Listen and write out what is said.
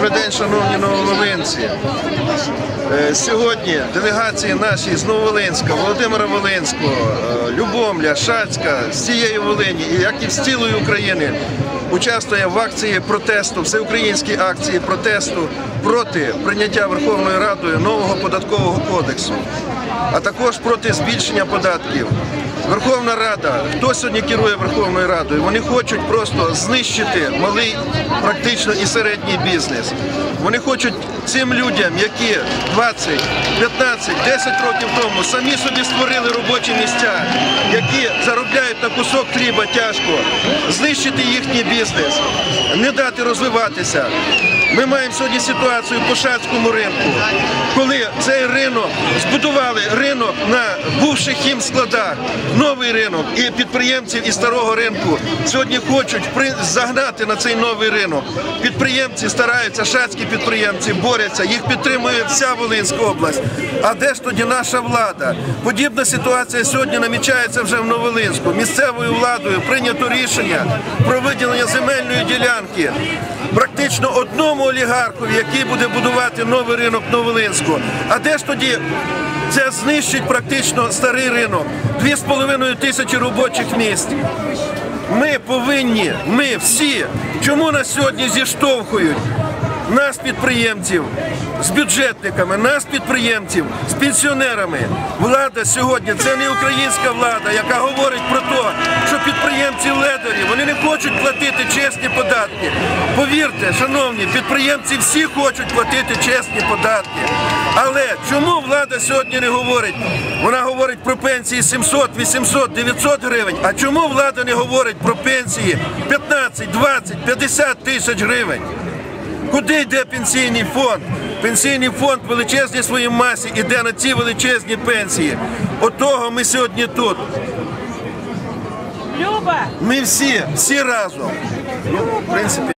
Добрий день, шановні нововолинці. Е, Сьогодні делегації наші з Нововолинська, Володимира Волинського, е, Любомля, Шацька, з цієї Волині, як і з цілої України, участвує в акції протесту, всеукраїнській акції протесту проти прийняття Верховною Радою нового податкового кодексу, а також проти збільшення податків. Верховна Рада, хто сьогодні керує Верховною Радою? Вони хочуть просто знищити малий, практично і середній бізнес. Вони хочуть цим людям, які 20, 15, 10 років тому самі собі створили робочі місця, заробляють на кусок хліба тяжко, знищити їхній бізнес, не дати розвиватися. Ми маємо сьогодні ситуацію по шацькому ринку, коли цей ринок збудували ринок на бувших хімскладах, новий ринок, і підприємців із старого ринку сьогодні хочуть загнати на цей новий ринок. Підприємці стараються, шацькі підприємці борються, їх підтримує вся Волинська область. А де ж тоді наша влада? Подібна ситуація сьогодні намічається вже в Новолинську. Місцевою владою прийнято рішення про виділення земельної ділянки практично одному олігархові, який буде будувати новий ринок Новолинську. А де ж тоді це знищить практично старий ринок? Дві з половиною тисячі робочих місць. Ми повинні, ми всі, чому нас сьогодні зіштовхують? Нас, підприємців, з бюджетниками, нас, підприємців, з пенсіонерами. Влада сьогодні це не українська влада, яка говорить про те, що підприємці ледарі, вони не хочуть платити чесні податки. Повірте, шановні, підприємці всі хочуть платити чесні податки. Але чому влада сьогодні не говорить? Вона говорить про пенсії 700, 800, 900 гривень. А чому влада не говорить про пенсії 15, 20, 50 тисяч гривень? Куди йде пенсійний фонд? Пенсійний фонд в величезній своїй масі йде на ці величезні пенсії. Отого ми сьогодні тут. Люба! Ми всі, всі разом. Ну, в принципі.